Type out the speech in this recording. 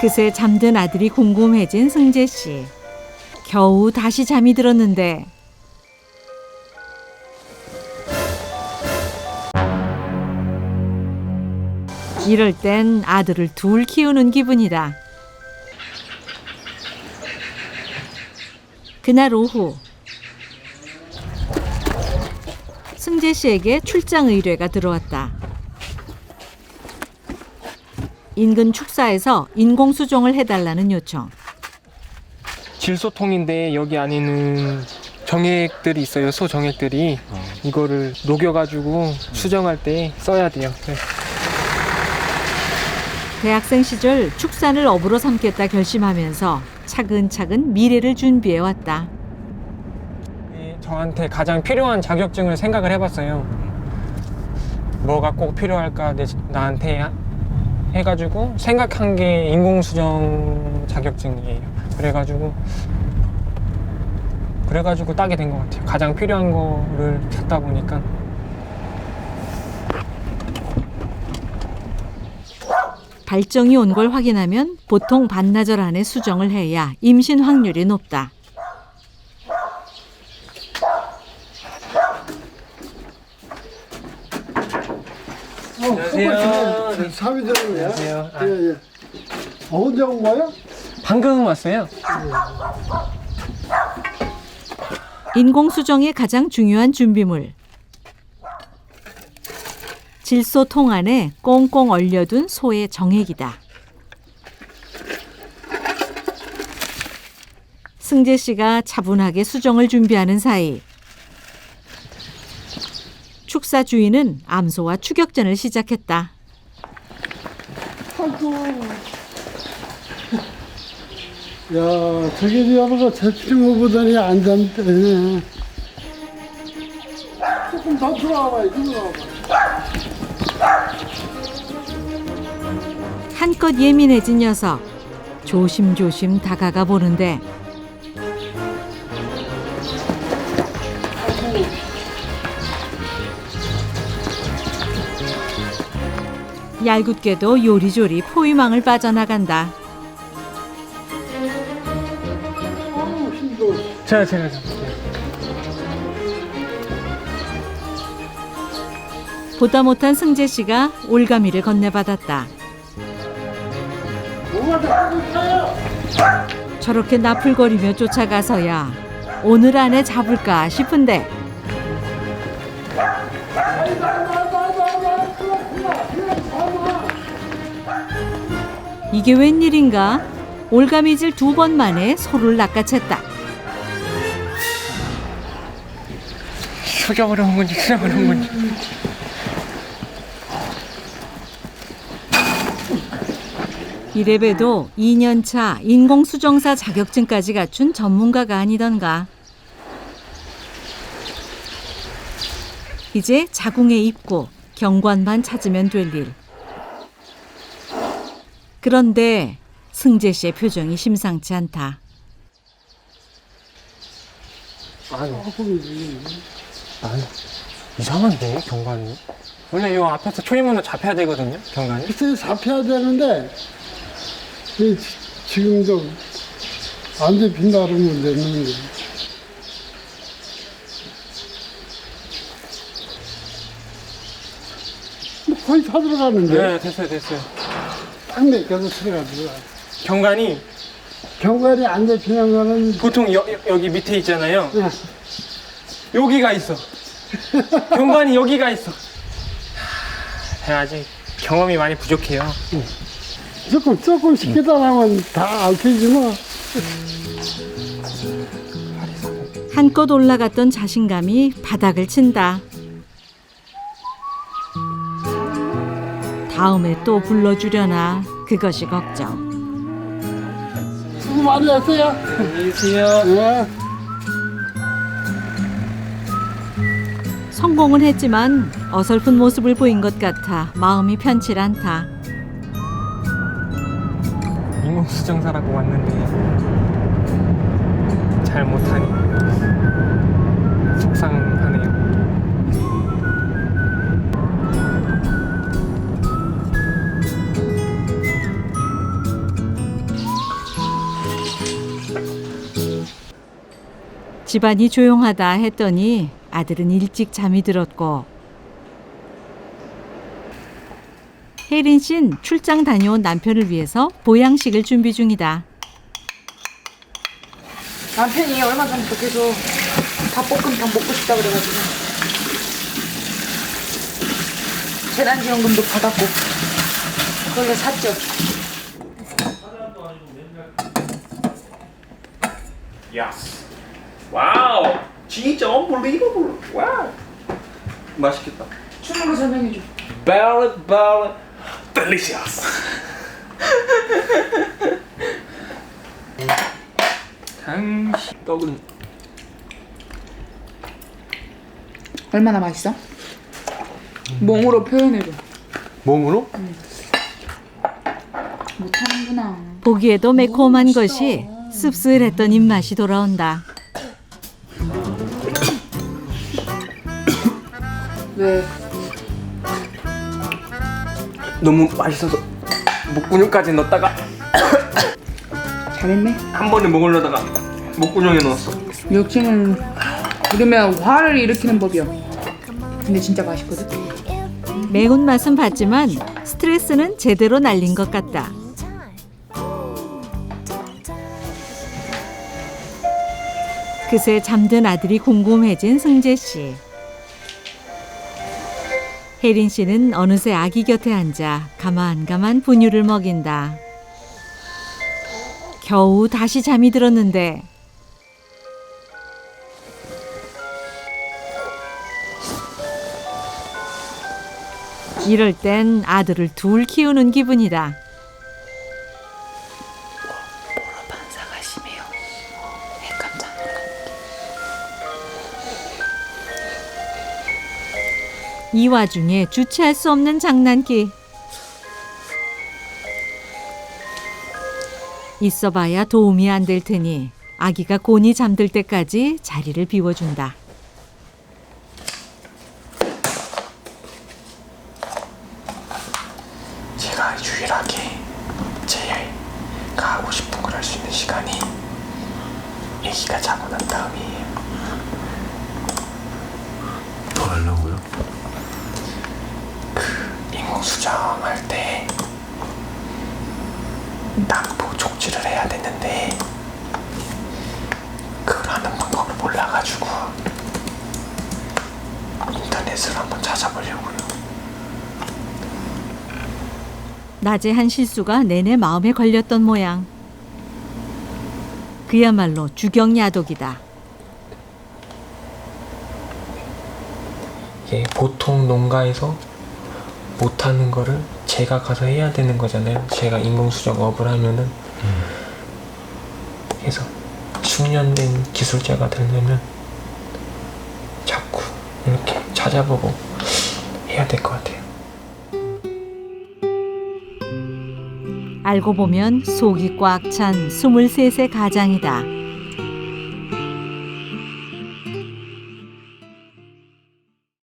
그새 잠든 아들이 궁금해진 승재 씨. 겨우 다시 잠이 들었는데 이럴 땐 아들을 둘 키우는 기분이다. 그날 오후 승재 씨에게 출장 의뢰가 들어왔다. 인근 축사에서 인공 수정을 해달라는 요청. 질소통인데 여기 안에는 정액들이 있어요. 소 정액들이 이거를 녹여가지고 수정할 때 써야 돼요. 네. 대학생 시절 축산을 업으로 삼겠다 결심하면서 차근차근 미래를 준비해 왔다. 네, 저한테 가장 필요한 자격증을 생각을 해봤어요. 뭐가 꼭 필요할까 내, 나한테 하- 해가지고 생각한 게 인공수정 자격증이에요. 그래가지고 그래가지고 따게 된 것 같아요. 가장 필요한 거를 찾다 보니까 발정이 온 걸 확인하면 보통 반나절 안에 수정을 해야 임신 확률이 높다. 안녕하세요. 사위 되는 거야? 안녕하세요. 아. 예, 예. 어, 언제 온 거야? 방금 왔어요. 인공 수정의 가장 중요한 준비물. 질소 통 안에 꽁꽁 얼려둔 소의 정액이다. 승재 씨가 차분하게 수정을 준비하는 사이 축사 주인은 암소와 추격전을 시작했다. 아이고. 야, 저기 여보가 제피는 거 보더니 안 잠드네. 조금 더 들어와봐, 들어와봐. 한껏 예민해진 녀석 조심조심 다가가 보는데 얄궂게도 요리조리 포위망을 빠져나간다. 제가 제가 잡을게요. 보다 못한 승재 씨가 올가미를 건네받았다. 저렇게 나풀거리며 쫓아가서야 오늘 안에 잡을까 싶은데 이게 웬일인가? 올가미질 두 번 만에 소를 낚아챘다. 어려운 건지 어려운 건지. 이래봬도 2년차 인공수정사 자격증까지 갖춘 전문가가 아니던가. 이제 자궁에 입고 경관만 찾으면 될 일. 그런데 승재 씨의 표정이 심상치 않다. 아니, 조금이지. 아니 이상한데 경관이. 원래 이 앞에서 초인문을 잡혀야 되거든요. 경관이. 글쎄, 잡혀야 되는데, 이 지- 지금도 안 잡힌다 그러면 되는 거뭐 거의 다 들어가는데, 네, 됐어요, 됐어요. 딱 맥혀서 들어가더라. 경관이 경관이 안 잡히는 거는, 보통 여, 여- 여기 밑에 있잖아요. 야, 여기가 있어. 경관이 여기가 있어. 하, 제가 아직 경험이 많이 부족해요. 조금, 조금 시키다 보면 다 알펴지 뭐. 한껏 올라갔던 자신감이 바닥을 친다. 다음에 또 불러주려나 그것이 걱정. 수고 많이 했어요. 안녕히 계세요. 예. 성공은 했지만 어설픈 모습을 보인 것 같아 마음이 편치 않다. 인공수정사라고 왔는데 잘 못하니 집안이 조용하다 했더니 아들은 일찍 잠이 들었고 혜린 씨는 출장 다녀온 남편을 위해서 보양식을 준비 중이다. 남편이 얼마 전부터 계속 닭볶음탕 먹고 싶다 그래가지고 재난지원금도 받았고 그걸로 샀죠. Yes. 와우. 진짜 unbelievable. 와우. 맛있겠다. 춤으로 설명해줘. Very, very delicious. 당신 떡은 얼마나 맛있어? 몽으로 표현해줘. 몸으로? 못하는구나. 보기에도 매콤한 것이 씁쓸했던 입맛이 돌아온다. 왜? 너무 맛있어서 목구멍까지 넣었다가 잘했네. 한 번에 먹으려다가 목구멍에 넣었어. 욕심을 부리면 화를 일으키는 법이야. 근데 진짜 맛있거든. 매운맛은 봤지만 스트레스는 제대로 날린 것 같다. 그새 잠든 아들이 궁금해진 승재 씨. 혜린 씨는 어느새 아기 곁에 앉아 가만가만 분유를 먹인다. 겨우 다시 잠이 들었는데 이럴 땐 아들을 둘 키우는 기분이다. 이 와중에 주체할 수 없는 장난기. 있어봐야 도움이 안 될 테니 아기가 곤히 잠들 때까지 자리를 비워준다. 제가 유일하게 제가 하고 싶은 걸 할 수 있는 시간이 아기가 자고 난 다음이에요. 더 하려고 인공 수정할 때 난부 족지를 해야 되는데 그걸 하는 방법을 몰라가지고 인터넷을 한번 찾아보려고요. 낮에 한 실수가 내내 마음에 걸렸던 모양. 그야말로 주경야독이다. 이게 보통 농가에서 못하는 거를 제가 가서 해야 되는 거잖아요. 제가 인공수정업을 하면은 그래서 숙련된 기술자가 되려면 자꾸 이렇게 찾아보고 해야 될 것 같아요. 알고 보면 속이 꽉 찬 23세 가장이다.